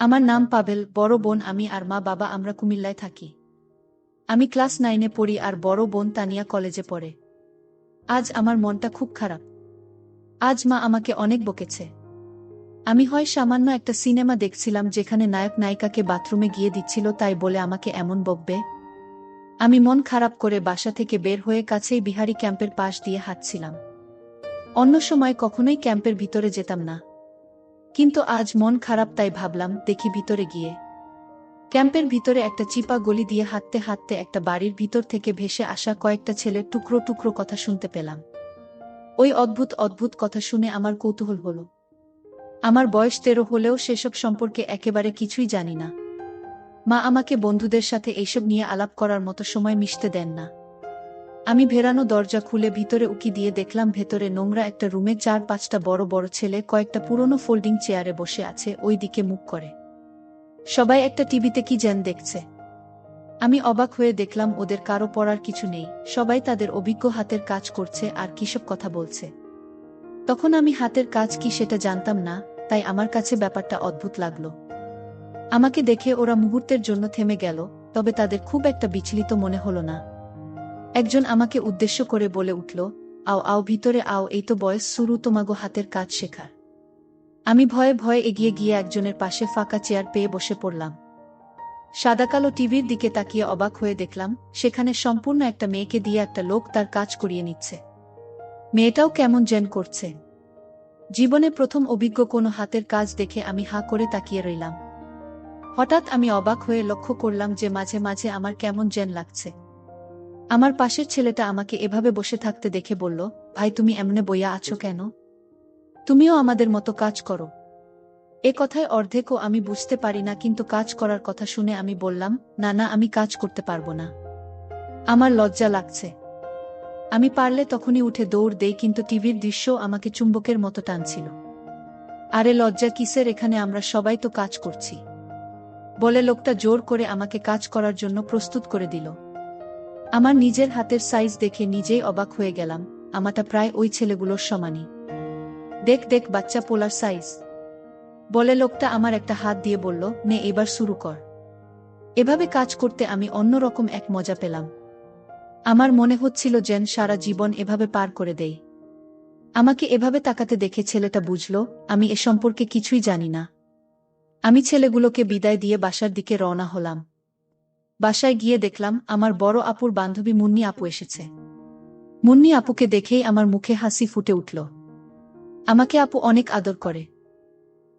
আমার নাম পাবেল বড় বোন আমি আর মা বাবা আমরা কুমিল্লায় থাকি। আমি ক্লাস নাইনে পড়ি আর বড় বোন তানিয়া কলেজে পড়ে। আজ আমার মনটা খুব খারাপ। আজ মা আমাকে অনেক বকেছে। আমি হয় সামান্য একটা সিনেমা দেখছিলাম যেখানে নায়ক নায়িকাকে বাথরুমে গিয়ে দিচ্ছিল তাই বলে আমাকে এমন বকবে। আমি মন খারাপ করে বাসা থেকে বের হয়ে কাছেই বিহারি ক্যাম্পের পাশ দিয়ে হাঁটছিলাম। অন্য সময় কখনোই ক্যাম্পের ভিতরে যেতাম না। কিন্তু আজ মন খারাপ তাই ভাবলাম, দেখি ভিতরে গিয়ে। ক্যাম্পের ভিতরে একটা চিপা গলি দিয়ে হাঁটতে হাঁটতে একটা বাড়ির ভিতর থেকে ভেসে আসা কয়েকটা ছেলের টুকরো টুকরো কথা শুনতে পেলাম। ওই অদ্ভুত অদ্ভুত কথা শুনে আমার কৌতূহল হল। আমার বয়স তেরো হলেও সেসব সম্পর্কে একেবারে কিছুই জানি না। মা আমাকে বন্ধুদের সাথে এইসব নিয়ে আলাপ করার মতো সময় মিশতে দেন না। আমি ভেরানো দরজা খুলে ভিতরে উকি দিয়ে দেখলাম ভেতরে নোংরা একটা রুমে চার পাঁচটা বড় বড় ছেলে কয়েকটা পুরনো ফোল্ডিং চেয়ারে বসে আছে ওই দিকে মুখ করে। সবাই একটা টিভিতে কি যেন দেখছে। আমি অবাক হয়ে দেখলাম ওদের কারও পড়ার কিছু নেই, সবাই তাদের অভিজ্ঞ হাতের কাজ করছে আর কিসব কথা বলছে। তখন আমি হাতের কাজ কি সেটা জানতাম না, তাই আমার কাছে ব্যাপারটা অদ্ভুত লাগল। আমাকে দেখে ওরা মুহূর্তের জন্য থেমে গেল, তবে তাদের খুব একটা বিচলিত মনে হলো না। একজন আমাকে উদ্দেশ্য করে বলে উঠল, আও আও, ভিতরে আও, এই তো বয়স শুরু তোমাগো হাতের কাজ শেখার। আমি ভয়ে ভয়ে এগিয়ে গিয়ে একজনের পাশে ফাঁকা চেয়ার পেয়ে বসে পড়লাম। সাদাকালো টিভির দিকে তাকিয়ে অবাক হয়ে দেখলাম, সেখানে সম্পূর্ণ একটা মেয়েকে দিয়ে একটা লোক তার কাজ করিয়ে নিচ্ছে। মেয়েটাও কেমন জেন করছে। জীবনে প্রথম অভিজ্ঞ কোনো হাতের কাজ দেখে আমি হা করে তাকিয়ে রইলাম। হঠাৎ আমি অবাক হয়ে লক্ষ্য করলাম যে মাঝে মাঝে আমার কেমন জেন লাগছে। আমার পাশের ছেলেটা আমাকে এভাবে বসে থাকতে দেখে বলল, ভাই, তুমি এমনে বইয়া আছো কেন? তুমিও আমাদের মতো কাজ করো। এ কথায় অর্ধেকও আমি বুঝতে পারি না, কিন্তু কাজ করার কথা শুনে আমি বললাম, না না, আমি কাজ করতে পারব না। আমার লজ্জা লাগছে। আমি পারলে তখনই উঠে দৌড় দেই, কিন্তু টিভির দৃশ্য আমাকে চুম্বকের মতো টানছিল। আরে, লজ্জা কিসের? এখানে আমরা সবাই তো কাজ করছি। বলে লোকটা জোর করে আমাকে কাজ করার জন্য প্রস্তুত করে দিল। আমার নিজের হাতের সাইজ দেখে নিজেই অবাক হয়ে গেলাম আমাটা প্রায় ওই ছেলেগুলোর সমানই। দেখ দেখ, বাচ্চা পোলার সাইজ। বলে লোকটা আমার একটা হাত দিয়ে বলল, নে, এবার শুরু কর। এভাবে কাজ করতে আমি অন্যরকম এক মজা পেলাম। আমার মনে হচ্ছিল যেন সারা জীবন এভাবে পার করে দেই। আমাকে এভাবে তাকাতে দেখে ছেলেটা বুঝল, আমি এ সম্পর্কে কিছুই জানি না। আমি ছেলেগুলোকে বিদায় দিয়ে বাসার দিকে রওনা হলাম। বাসায় গিয়ে দেখলাম আমার বড় আপুর বান্ধবী মুন্নি আপু এসেছে। মুন্নি আপুকে দেখেই আমার মুখে হাসি ফুটে উঠল। আমাকে আপু অনেক আদর করে।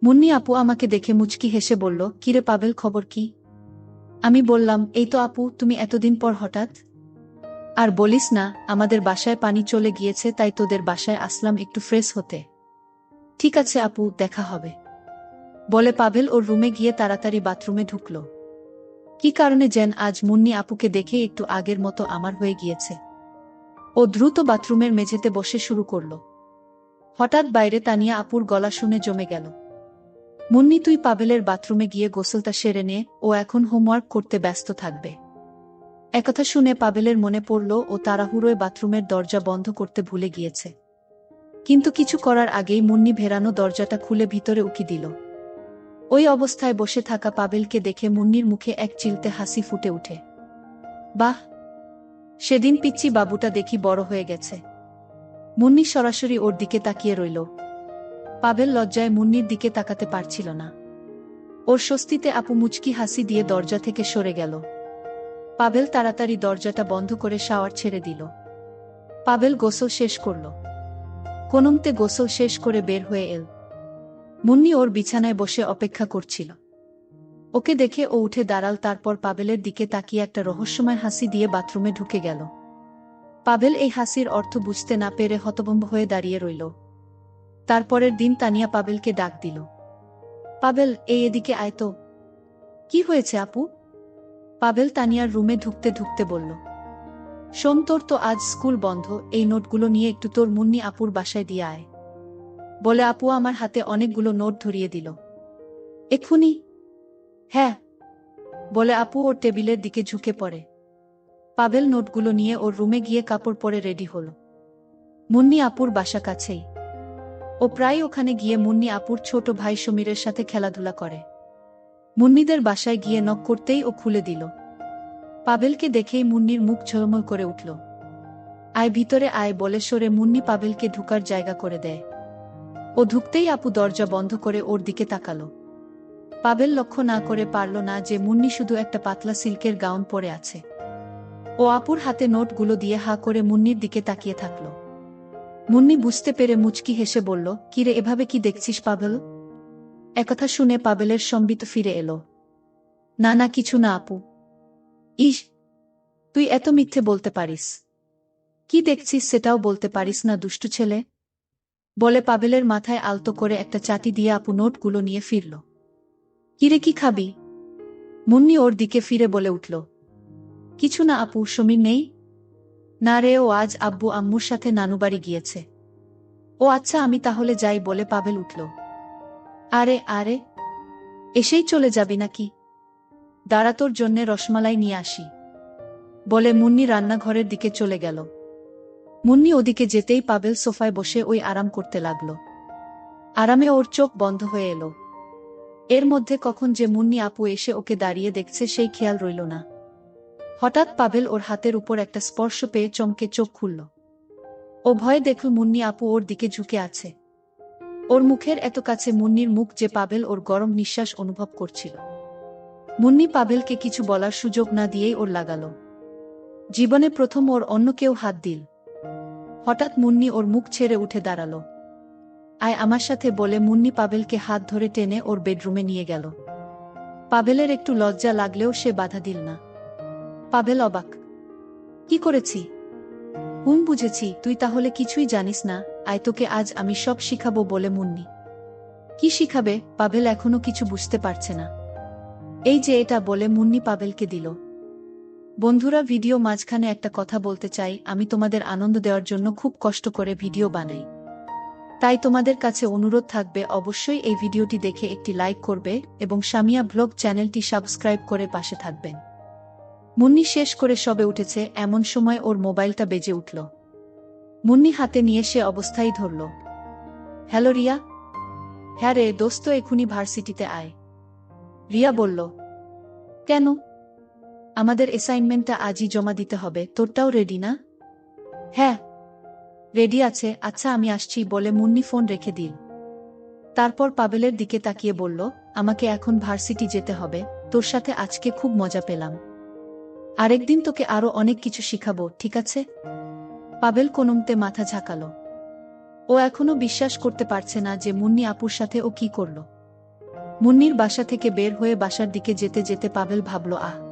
মুন্নি আপু আমাকে দেখে মুচকি হেসে বলল, কিরে পাবেল খবর কি? আমি বললাম, এই তো আপু, তুমি এতদিন পর হঠাৎ? আর বলিস না, আমাদের বাসায় পানি চলে গিয়েছে, তাই তোদের বাসায় আসলাম একটু ফ্রেশ হতে। ঠিক আছে আপু, দেখা হবে। বলে পাভেল ওর রুমে গিয়ে তাড়াতাড়ি বাথরুমে ঢুকল। কি কারণে যেন আজ মুন্নি আপুকে দেখে একটু আগের মতো আমার হয়ে গিয়েছে? ও দ্রুত বাথরুমের মেঝেতে বসে শুরু করল। হঠাৎ বাইরে তানিয়া আপুর গলা শুনে জমে গেল। মুন্নি তুই পাভেলের বাথরুমে গিয়ে গোসলটা সেরে নে, ও এখন হোমওয়ার্ক করতে ব্যস্ত থাকবে। একথা শুনে পাভেলের মনে পড়ল ও তাড়াহুড়োয় বাথরুমের দরজা বন্ধ করতে ভুলে গিয়েছে। কিন্তু কিছু করার আগেই মুন্নি ভেরানো দরজাটা খুলে ভিতরে উকি দিল। ওই অবস্থায় বসে থাকা পাবেলকে দেখে মুন্নির মুখে এক চিলতে হাসি ফুটে উঠে বাহ! সেদিন পিচ্ছি বাবুটা দেখি বড় হয়ে গেছে। মুন্নি সরাসরি ওর দিকে তাকিয়ে রইল। পাবেল লজ্জায় মুন্নির দিকে তাকাতে পারছিল না। ওর স্বস্তিতে আপু মুচকি হাসি দিয়ে দরজা থেকে সরে গেল। পাবেল তাড়াতাড়ি দরজাটা বন্ধ করে শাওয়ার ছেড়ে দিল। পাবেল গোসল শেষ করল। কোনমতে গোসল শেষ করে বের হয়ে এল। মুন্নি ওর বিছানায় বসে অপেক্ষা করছিল। ওকে দেখে ও উঠে দাঁড়াল, তারপর পাবেলের দিকে তাকিয়ে একটা রহস্যময় হাসি দিয়ে বাথরুমে ঢুকে গেল। পাবেল এই হাসির অর্থ বুঝতে না পেরে হতভম্ব হয়ে দাঁড়িয়ে রইল। তারপরের দিন তানিয়া পাবেলকে ডাক দিল। পাবেল, এই এদিকে আয় তো। কি হয়েছে আপু? পাবেল তানিয়ার রুমে ঢুকতে ঢুকতে বলল। সোম তোর তো আজ স্কুল বন্ধ, এই নোটগুলো নিয়ে একটু তোর মুন্নি আপুর বাসায় দিয়ে আয়। বলে আপু আমার হাতে অনেকগুলো নোট ধরিয়ে দিল। এক্ষুনি। হ্যাঁ। বলে আপু ওর টেবিলের দিকে ঝুঁকে পড়ে। পাবেল নোটগুলো নিয়ে ওর রুমে গিয়ে কাপড় পরে রেডি হল। মুন্নি আপুর বাসা কাছেই। ও প্রায় ওখানে গিয়ে মুন্নি আপুর ছোট ভাই সমীরের সাথে খেলাধুলা করে। মুন্নিদের বাসায় গিয়ে নক করতেই ও খুলে দিল। পাবেলকে দেখেই মুন্নির মুখ ঝলমল করে উঠল। আয় ভিতরে আয় বলে সরে মুন্নি পাবেলকে ঢুকার জায়গা করে দেয়। ও ঢুকতেই আপু দরজা বন্ধ করে ওর দিকে তাকালো। পাবেল লক্ষ্য না করে পারল না যে মুন্নি শুধু একটা পাতলা সিল্কের গাউন পরে আছে। ও আপুর হাতে নোটগুলো দিয়ে হা করে মুন্নির দিকে তাকিয়ে থাকল। মুন্নি বুঝতে পেরে মুচকি হেসে বলল, কিরে, এভাবে কি দেখছিস পাবেল একথা শুনে পাবেলের সম্বিত ফিরে এলো। না না, কিছু না আপু। ইস, তুই এত মিথ্যে বলতে পারিস। কি দেখছিস সেটাও বলতে পারিস না, দুষ্টু ছেলে? বলে পাবেলের মাথায় আলতো করে একটা চাটি দিয়ে আপু নোটগুলো নিয়ে ফিরল। কিরে, কি খাবি? মুন্নি ওর দিকে ফিরে বলে উঠল। কিছু না আপু, সমীর নেই? না রে, ও আজ আব্বু আম্মুর সাথে নানুবাড়ি গিয়েছে। ও আচ্ছা আমি তাহলে যাই, বলে পাবেল উঠল। আরে আরে, এসেই চলে যাবি নাকি? দাঁড়া, তোর জন্যে রসমালাই নিয়ে আসি, বলে মুন্নি রান্নাঘরের দিকে চলে গেল। মুন্নি ওদিকে যেতেই পাবেল সোফায় বসে ওই আরাম করতে লাগল। আরামে ওর চোখ বন্ধ হয়ে এলো। এর মধ্যে কখন যে মুন্নি আপু এসে ওকে দাঁড়িয়ে দেখছে সেই খেয়াল রইল না। হঠাৎ পাবেল ওর হাতের উপর একটা স্পর্শ পেয়ে চমকে চোখ খুলল। ও ভয়ে দেখল মুন্নি আপু ওর দিকে ঝুঁকে আছে। ওর মুখের এত কাছে মুন্নির মুখ যে পাবেল ওর গরম নিঃশ্বাস অনুভব করছিল। মুন্নি পাবেলকে কিছু বলার সুযোগ না দিয়েই ওর লাগালো। জীবনে প্রথম ওর অন্য কেউ হাত দিল। হঠাৎ মুন্নি ওর মুখ ছেড়ে উঠে দাঁড়াল। আয় আমার সাথে বলে মুন্নি পাবেলকে হাত ধরে টেনে ওর বেডরুমে নিয়ে গেল। পাবেলের একটু লজ্জা লাগলেও সে বাধা দিল না। পাবেল অবাক। কি করেছি? হুম, বুঝেছি। তুই তাহলে কিছুই জানিস না। আয়, তোকে আজ আমি সব শিখাবো বলে মুন্নি। কি শিখাবে? পাবেল এখনও কিছু বুঝতে পারছে না। এই যে এটা বলে মুন্নি পাবেলকে দিল। বন্ধুরা, ভিডিও মাঝখানে একটা কথা বলতে চাই। আমি তোমাদের আনন্দ দেওয়ার জন্য খুব কষ্ট করে ভিডিও বানাই। তাই তোমাদের কাছে অনুরোধ থাকবে, অবশ্যই এই ভিডিওটি দেখে একটি লাইক করবে এবং সামিয়া ব্লগ চ্যানেলটি সাবস্ক্রাইব করে পাশে থাকবেন। মুন্নি শেষ করে সবে উঠেছে, এমন সময় ওর মোবাইলটা বেজে উঠল। মুন্নি হাতে নিয়ে সে অবস্থায় ধরল। হ্যালো রিয়া? হ্যাঁ রে, দোস্ত, এখুনি ভার্সিটিতে আয়। রিয়া বলল, কেন? আমাদের অ্যাসাইনমেন্টটা আজই জমা দিতে হবে। তোরটাও রেডি না? হ্যাঁ। রেডি আছে। আচ্ছা আমি আসছি, বলে মুন্নি ফোন রেখে দিল। তারপর পাবেলের দিকে তাকিয়ে বলল, আমাকে এখন ভার্সিটি যেতে হবে। তোর সাথে আজকে খুব মজা পেলাম। আরেকদিন তোকে আরও অনেক কিছু শিখাবো, ঠিক আছে? পাবেল কোনমতে মাথা ঝাঁকালো। ও এখনও বিশ্বাস করতে পারছে না যে মুন্নি আপুর সাথে ও কি করল। মুন্নির বাসা থেকে বের হয়ে বাসার দিকে যেতে যেতে পাবেল ভাবল, আহ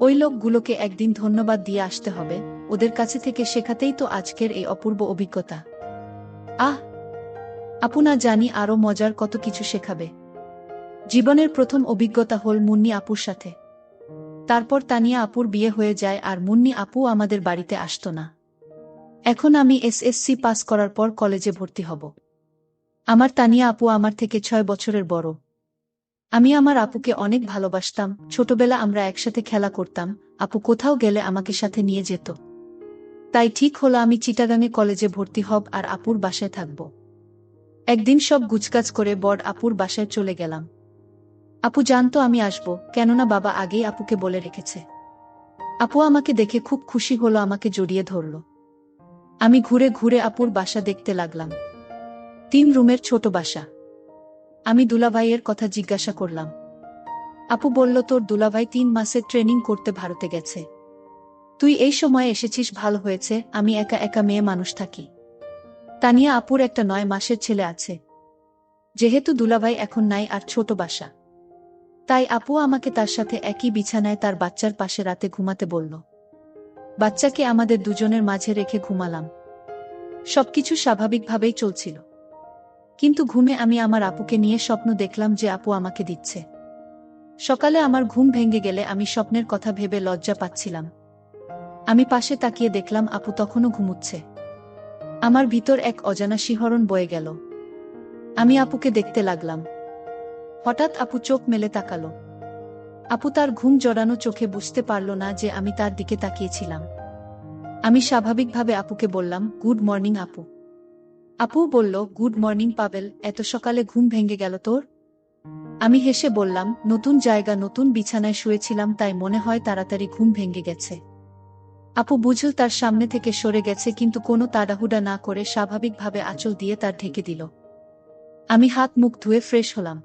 ওই লোকগুলোকে একদিন ধন্যবাদ দিয়ে আসতে হবে, ওদের কাছে থেকে শেখাতেই তো আজকের এই অপূর্ব অভিজ্ঞতা। আহ! আপু না জানি আরও মজার কত কিছু শেখাবে। জীবনের প্রথম অভিজ্ঞতা হল মুন্নি আপুর সাথে। তারপর তানিয়া আপুর বিয়ে হয়ে যায় আর মুন্নি আপু আমাদের বাড়িতে আসতো না। এখন আমি এসএসসি পাস করার পর কলেজে ভর্তি হব। আমার তানিয়া আপু আমার থেকে ছয় বছরের বড়। আমি আমার আপুকে অনেক ভালোবাসতাম। ছোটবেলা আমরা একসাথে খেলা করতাম। আপু কোথাও গেলে আমাকে সাথে নিয়ে যেত। তাই ঠিক হলো আমি চিটাগাঙে কলেজে ভর্তি হব আর আপুর বাসায় থাকব। একদিন সব গুছকাজ করে বড় আপুর বাসায় চলে গেলাম। আপু জানতো আমি আসব, কেননা বাবা আগেই আপুকে বলে রেখেছে। আপু আমাকে দেখে খুব খুশি হলো, আমাকে জড়িয়ে ধরল। আমি ঘুরে ঘুরে আপুর বাসা দেখতে লাগলাম। তিন রুমের ছোট বাসা। আমি দুলাভাইয়ের কথা জিজ্ঞাসা করলাম। আপু বলল, তোর দুলাভাই তিন মাসের ট্রেনিং করতে ভারতে গেছে। তুই এই সময় এসেছিস, ভালো হয়েছে, আমি একা একা মেয়ে মানুষ থাকি। তানিয়া আপুর একটা নয় মাসের ছেলে আছে। যেহেতু দুলাভাই এখন নাই আর ছোট বাসা। তাই আপু আমাকে তার সাথে একই বিছানায় তার বাচ্চার পাশে রাতে ঘুমাতে বলল। বাচ্চাকে আমাদের দুজনের মাঝে রেখে ঘুমালাম। সবকিছু স্বাভাবিকভাবেই চলছিল। কিন্তু ঘুমে আমি আমার আপুকে নিয়ে স্বপ্ন দেখলাম যে আপু আমাকে দিচ্ছে। সকালে আমার ঘুম ভেঙে গেলে আমি স্বপ্নের কথা ভেবে লজ্জা পাচ্ছিলাম। আমি পাশে তাকিয়ে দেখলাম আপু তখনও ঘুমুচ্ছে। আমার ভিতর এক অজানা শিহরণ বয়ে গেল। আমি আপুকে দেখতে লাগলাম। হঠাৎ আপু চোখ মেলে তাকালো। আপু তার ঘুম জড়ানো চোখে বুঝতে পারল না যে আমি তার দিকে তাকিয়েছিলাম। আমি স্বাভাবিকভাবে আপুকে বললাম, গুড মর্নিং, আপু। আপু বলল, গুড মর্নিং পাবেল, এত সকালে ঘুম ভেঙে গেল তোর? আমি হেসে বললাম, নতুন জায়গা, নতুন বিছানায় শুয়েছিলাম, তাই মনে হয় তাড়াতাড়ি ঘুম ভেঙে গেছে। আপু বুঝল তার সামনে থেকে সরে গেছে, কিন্তু কোনো তাড়াহুড়া না করে স্বাভাবিকভাবে আঁচল দিয়ে তার ঢেকে দিল। আমি হাত মুখ ধুয়ে ফ্রেশ হলাম।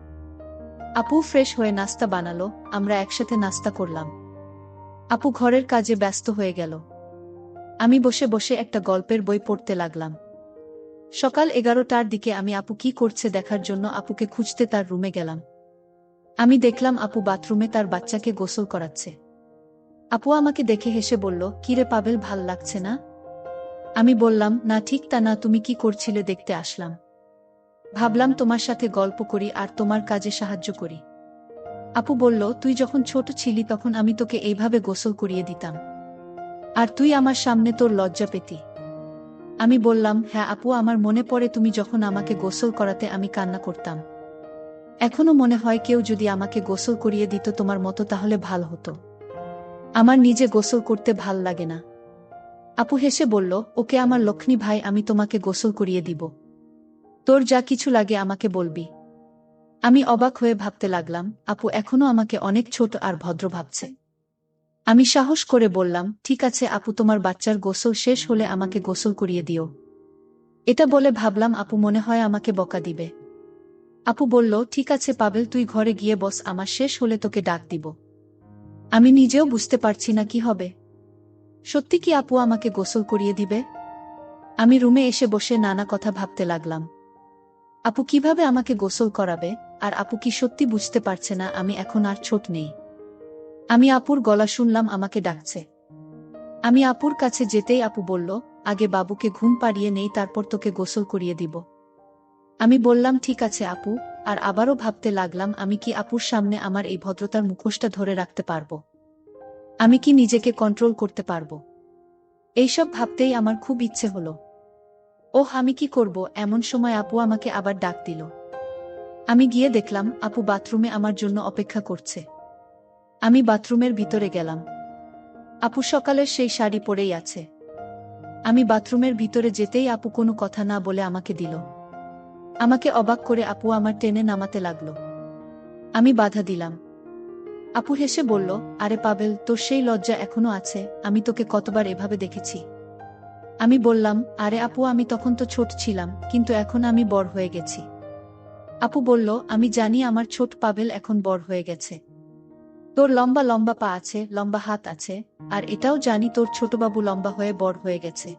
আপু ফ্রেশ হয়ে নাস্তা বানালো, আমরা একসাথে নাস্তা করলাম। আপু ঘরের কাজে ব্যস্ত হয়ে গেল। আমি বসে বসে একটা গল্পের বই পড়তে লাগলাম। সকাল এগারোটার দিকে আমি আপু কি করছে দেখার জন্য আপুকে খুঁজতে তার রুমে গেলাম। আমি দেখলাম আপু বাথরুমে তার বাচ্চাকে গোসল করাচ্ছে। আপু আমাকে দেখে হেসে বলল কিরে পাবেল ভালো লাগছে না? আমি বললাম, না, ঠিক তা না, তুমি কি করছিলে দেখতে আসলাম। ভাবলাম তোমার সাথে গল্প করি আর তোমার কাজে সাহায্য করি। আপু বলল, তুই যখন ছোট ছিলি তখন আমি তোকে এইভাবে গোসল করিয়ে দিতাম। আর তুই আমার সামনে তোর লজ্জা পেতি। আমি বললাম হ্যাঁ আপু, আমার মনে পড়ে তুমি যখন আমাকে গোসল করাতে আমি কান্না করতাম। এখনও মনে হয় কেউ যদি আমাকে গোসল করিয়ে দিত তোমার মতো তাহলে ভালো হতো। আমার নিজে গোসল করতে ভালো লাগে না। আপু হেসে বলল, ওকে আমার লক্ষ্মী ভাই, আমি তোমাকে গোসল করিয়ে দিব। তোর যা কিছু লাগে আমাকে বলবি। আমি অবাক হয়ে ভাবতে লাগলাম, আপু, এখনও আমাকে অনেক ছোট আর ভদ্র ভাবছে। আমি সাহস করে বললাম, ঠিক আছে আপু, তোমার বাচ্চার গোসল শেষ হলে আমাকে গোসল করিয়ে দিও। এটা বলে ভাবলাম, আপু, মনে হয় আমাকে বকা দিবে। আপু বলল, ঠিক আছে পাবেল, তুই ঘরে গিয়ে বস, আমার শেষ হলে তোকে ডাক দিব। আমি নিজেও বুঝতে পারছি না কি হবে। সত্যি কি আপু আমাকে গোসল করিয়ে দিবে? আমি রুমে এসে বসে নানা কথা ভাবতে লাগলাম। আপু কীভাবে আমাকে গোসল করাবে? আর আপু কি সত্যি বুঝতে পারছে না, আমি এখন আর ছোট নেই। আমি আপুর গলা শুনলাম, আমাকে ডাকছে। আমি আপুর কাছে যেতেই আপু বলল, আগে বাবুকে ঘুম পাড়িয়ে নেই, তারপর তোকে গোসল করিয়ে দিব। আমি বললাম, ঠিক আছে আপু, আর আবারও ভাবতে লাগলাম, আমি কি আপুর সামনে আমার এই ভদ্রতার মুখোশটা ধরে রাখতে পারব? আমি কি নিজেকে কন্ট্রোল করতে পারব? এইসব ভাবতেই আমার খুব ইচ্ছে হলো। ওহ, আমি কি করব? এমন সময় আপু আমাকে আবার ডাক দিল। আমি গিয়ে দেখলাম, আপু বাথরুমে আমার জন্য অপেক্ষা করছে। আমি বাথরুমের ভিতরে গেলাম। আপু সকালের সেই শাড়ি পরেই আছে। আমি বাথরুমের ভিতরে যেতেই আপু কোনো কথা না বলে আমাকে দিল। আমাকে অবাক করে আপু আমার টেনে নামাতে লাগল। আমি বাধা দিলাম। আপু হেসে বলল, আরে পাবেল, তোর সেই লজ্জা এখনও আছে, আমি তোকে কতবার এভাবে দেখেছি? আমি বললাম, আরে আপু, আমি তখন তো ছোট ছিলাম, কিন্তু এখন আমি বড় হয়ে গেছি। আপু বলল, আমি জানি আমার ছোট পাবেল এখন বড় হয়ে গেছে। তোর লম্বা লম্বা পা আছে, লম্বা হাত আছে, আর এটাও জানি তোর ছোটবাবু লম্বা হয়ে বড় হয়ে গেছে।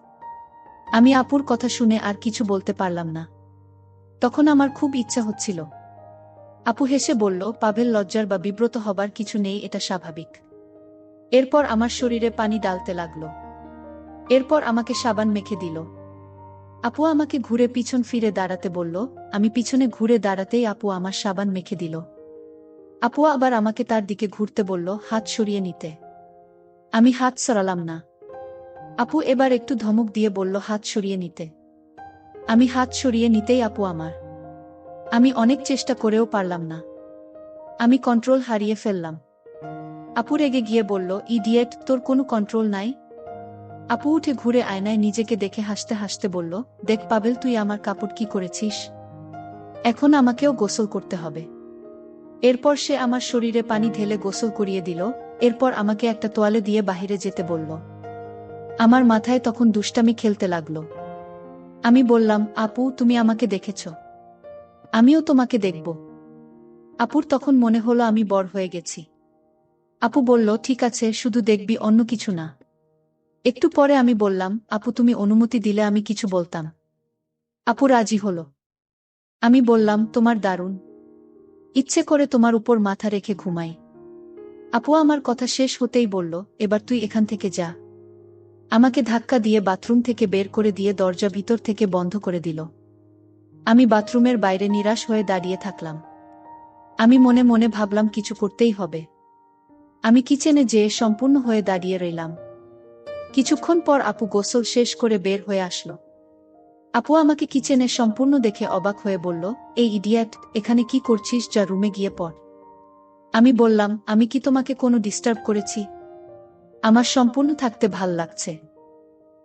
আমি আপুর কথা শুনে আর কিছু বলতে পারলাম না। তখন আমার খুব ইচ্ছা হচ্ছিল। আপু হেসে বলল, পাভেল লজ্জার বা বিব্রত হবার কিছু নেই, এটা স্বাভাবিক। এরপর আমার শরীরে পানি ডালতে লাগল। এরপর আমাকে সাবান মেখে দিল। আপু আমাকে ঘুরে পিছন ফিরে দাঁড়াতে বলল, আমি পিছনে ঘুরে দাঁড়াতেই আপু আমার সাবান মেখে দিল। আপু আবার আমাকে তার দিকে ঘুরতে বলল, হাত সরিয়ে নিতে। আমি হাত সরালাম না। আপু এবার একটু ধমক দিয়ে বলল, হাত সরিয়ে নিতে। আমি হাত সরিয়ে নিতেই আপু আমার। আমি অনেক চেষ্টা করেও পারলাম না। আমি কন্ট্রোল হারিয়ে ফেললাম। আপু রেগে গিয়ে বলল, ইডিয়েট, তোর কোনো কন্ট্রোল নাই? আপু উঠে ঘুরে আয়নায় নিজেকে দেখে হাসতে হাসতে বলল, দেখ পাবেল তুই আমার কাপড় কি করেছিস? এখন আমাকেও গোসল করতে হবে। এরপর সে আমার শরীরে পানি ঢেলে গোসল করিয়ে দিল, এরপর আমাকে একটা তোয়ালে দিয়ে বাহিরে যেতে বলল। আমার মাথায় তখন দুষ্টামি খেলতে লাগল। আমি বললাম, আপু, তুমি আমাকে দেখেছ। আমিও তোমাকে দেখব। আপুর তখন মনে হলো আমি বড় হয়ে গেছি। আপু বলল, ঠিক আছে, শুধু দেখবি, অন্য কিছু না। একটু পরে আমি বললাম, আপু, তুমি অনুমতি দিলে আমি কিছু বলতাম। আপু রাজি হল। আমি বললাম, তোমার দারুণ। ইচ্ছে করে তোমার উপর মাথা রেখে ঘুমাই। আপু আমার কথা শেষ হতেই বলল, এবার তুই এখান থেকে যা। আমাকে ধাক্কা দিয়ে বাথরুম থেকে বের করে দিয়ে দরজা ভিতর থেকে বন্ধ করে দিল। আমি বাথরুমের বাইরে নিরাশ হয়ে দাঁড়িয়ে থাকলাম। আমি মনে মনে ভাবলাম, কিছু করতেই হবে। আমি কিচেনে যেয়ে সম্পূর্ণ হয়ে দাঁড়িয়ে রইলাম। কিছুক্ষণ পর আপু গোসল শেষ করে বের হয়ে আসলো। আপু আমাকে কিচেনে সম্পূর্ণ দেখে অবাক হয়ে বলল, এই ইডিয়াট, এখানে কি করছিস যা রুমে গিয়ে পড়। আমি বললাম, আমি কি তোমাকে কোনো ডিস্টার্ব করেছি? আমার সম্পূর্ণ থাকতে ভালো লাগছে।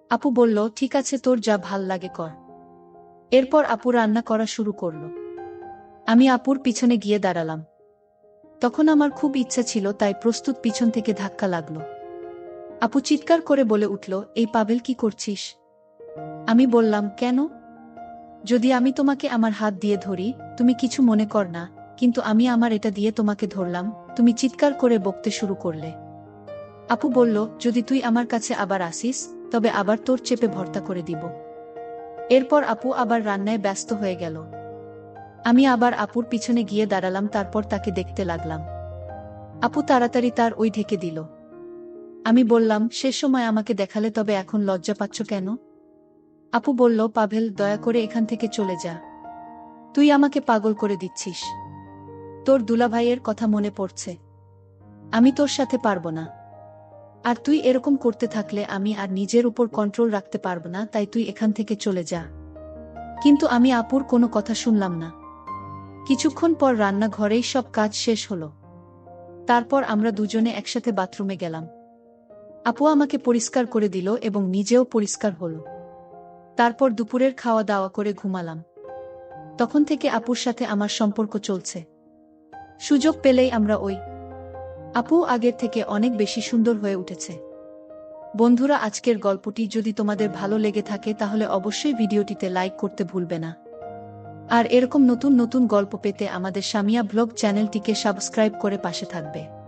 আপু বলল, ঠিক আছে, তোর যা ভালো লাগে কর। এরপর আপু রান্না করা শুরু করল। আমি আপুর পিছনে গিয়ে দাঁড়ালাম। তখন আমার খুব ইচ্ছা ছিল, তাই প্রস্তুত পিছন থেকে ধাক্কা লাগল। আপু চিৎকার করে বলে উঠল, এই পাবেল কি করছিস? আমি বললাম, কেন? যদি আমি তোমাকে আমার হাত দিয়ে ধরি, তুমি কিছু মনে কর না, কিন্তু আমি আমার এটা দিয়ে তোমাকে ধরলাম, তুমি চিৎকার করে বকতে শুরু করলে। আপু বলল, যদি তুই আমার কাছে আবার আসিস, তবে আবার তোর চেপে ভর্তা করে দিব। এরপর আপু আবার রান্নায় ব্যস্ত হয়ে গেল। আমি আবার আপুর পিছনে গিয়ে দাঁড়ালাম, তারপর তাকে দেখতে লাগলাম। আপু তাড়াতাড়ি তার ওই ঢেকে দিল। আমি বললাম, সে সময় আমাকে দেখালে তবে এখন লজ্জা পাচ্ছ কেন? আপু বলল, পাভেল, দয়া করে এখান থেকে চলে যা। তুই আমাকে পাগল করে দিচ্ছিস। তোর দুলাভাইয়ের কথা মনে পড়ছে। আমি তোর সাথে পারব না। আর তুই এরকম করতে থাকলে আমি আর নিজের উপর কন্ট্রোল রাখতে পারব না, তাই তুই এখান থেকে চলে যা। কিন্তু আমি আপুর কোনো কথা শুনলাম না। কিছুক্ষণ পর রান্নাঘরেই সব কাজ শেষ হলো। তারপর আমরা দুজনে একসাথে বাথরুমে গেলাম। আপু আমাকে পরিষ্কার করে দিল এবং নিজেও পরিষ্কার হলো। তারপর দুপুরের খাওয়া দাওয়া করে ঘুমালাম। তখন থেকে আপুর সাথে আমার সম্পর্ক চলছে। সুযোগ পেলেই আমরা ওই আপু আগের থেকে অনেক বেশি সুন্দর হয়ে উঠেছে। বন্ধুরা, আজকের গল্পটি যদি তোমাদের ভালো লেগে থাকে, তাহলে অবশ্যই ভিডিওটিতে লাইক করতে ভুলবে না। আর এরকম নতুন নতুন গল্প পেতে আমাদের সামিয়া ব্লগ চ্যানেলটিকে সাবস্ক্রাইব করে পাশে থাকবে।